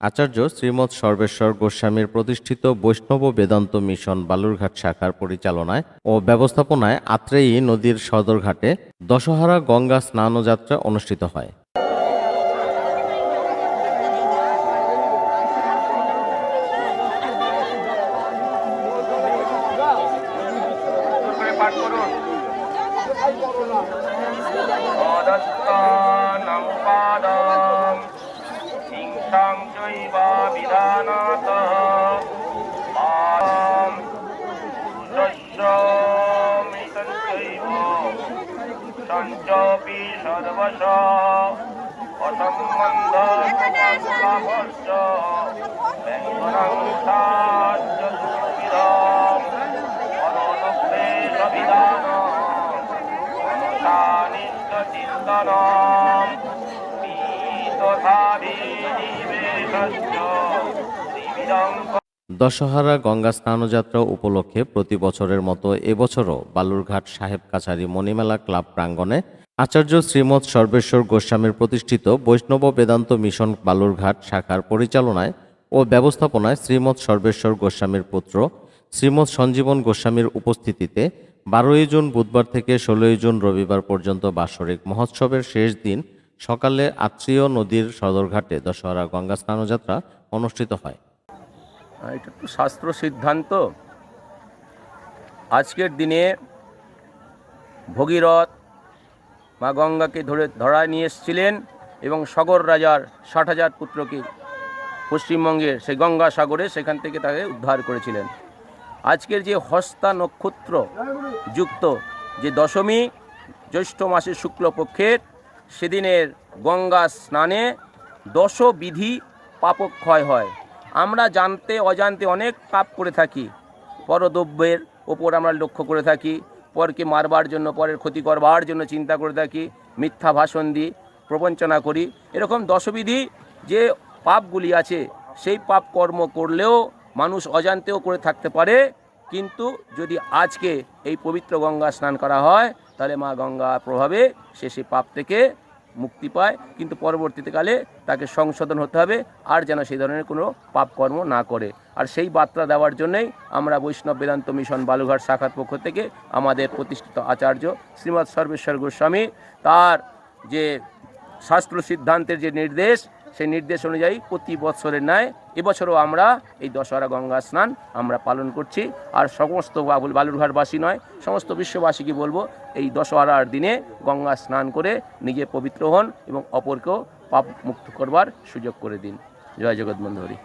আচার্য শ্রীমৎ সর্বেশ্বর গোস্বামীর প্রতিষ্ঠিত বৈষ্ণব বেদান্ত মিশন বালুরঘাট শাখার পরিচালনায় ও ব্যবস্থাপনায় আত্রেয়ী নদীর সদরঘাটে দশহারা গঙ্গা স্নান যাত্রা অনুষ্ঠিত হয়। করে পাঠ করুন অদত্তানাং পাদম হিংসাং চৈব বিধানাত পাদম পুরুষস্য মৃতং চৈব সঞ্চপি সর্বশ অসম্বন্ধ সুপাভস্য দশহারা গঙ্গা স্নানযাত্রা উপলক্ষে প্রতি বছরের মতো এবছরও বালুরঘাট সাহেব কাছারি মণিমেলা ক্লাব প্রাঙ্গণে আচার্য শ্রীমৎ সর্বেশ্বর গোস্বামীর প্রতিষ্ঠিত বৈষ্ণব বেদান্ত মিশন বালুরঘাট শাখার পরিচালনায় ও ব্যবস্থাপনায় শ্রীমৎ সর্বেশ্বর গোস্বামীর পুত্র, শ্রীমৎ সঞ্জীবন গোস্বামীর উপস্থিতিতে বারোই জুন বুধবার থেকে ষোলোই জুন রবিবার পর্যন্ত বাৎসরিক মহোৎসবের শেষ দিন সকালে আত্রীয় নদীর সদরঘাটে দশহরা গঙ্গা স্নানযাত্রা অনুষ্ঠিত হয়। এটা তো শাস্ত্র সিদ্ধান্ত। আজকের দিনে ভগীরথ মা গঙ্গাকে ধরে ধরায় নিয়ে এসেছিলেন এবং সগর রাজার ষাট হাজার পুত্রকে পশ্চিমবঙ্গের সেই গঙ্গা সাগরে সেখান থেকে তাকে উদ্ধার করেছিলেন। আজকের যে হস্তা নক্ষত্র যুক্ত যে দশমী, জ্যৈষ্ঠ মাসের শুক্লপক্ষের সেদিনের গঙ্গা স্নানে দশবিধি পাপক্ষয় হয়। আমরা জানতে, অজান্তে অনেক পাপ করে থাকি। পরদ্রব্যের ওপর আমরা লক্ষ্য করে থাকি। পরকে মারবার জন্য, পরের ক্ষতি করবার জন্য চিন্তা করে থাকি। মিথ্যা ভাষণ দিই প্রবঞ্চনা করি। এরকম দশবিধি যে পাপগুলি আছে, সেই পাপ কর্ম করলেও মানুষ অজান্তেও করে থাকতে পারে। কিন্তু যদি আজকে এই পবিত্র গঙ্গা স্নান করা হয় তাহলে মা গঙ্গা প্রভাবে সে সেই পাপ থেকে মুক্তি পায়, কিন্তু পরবর্তীতে কালে তাকে সংশোধন হতে হবে, আর যেন সেই ধরনের কোনো পাপকর্ম না করে। আর সেই বার্তা দেওয়ার জন্যই আমরা বৈষ্ণব বেদান্ত মিশন বালুঘাট শাখার পক্ষ থেকে আমাদের প্রতিষ্ঠিত আচার্য শ্রীমৎ সর্বেশ্বর গোস্বামী, তার যে শাস্ত্র সিদ্ধান্তের যে নির্দেশ সেই নির্দেশ অনুযায়ী প্রতি বৎসরের ন্যায় এবছরও আমরা এই দশহরা গঙ্গা স্নান আমরা পালন করছি। আর সমস্ত বালুরঘাটবাসী নয়, সমস্ত বিশ্ববাসীকে বলব এই দশহরার দিনে গঙ্গা স্নান করে নিজে পবিত্র হন এবং অপরকেও পাপ মুক্ত করবার সুযোগ করে দিন। জয় জগৎ হরি।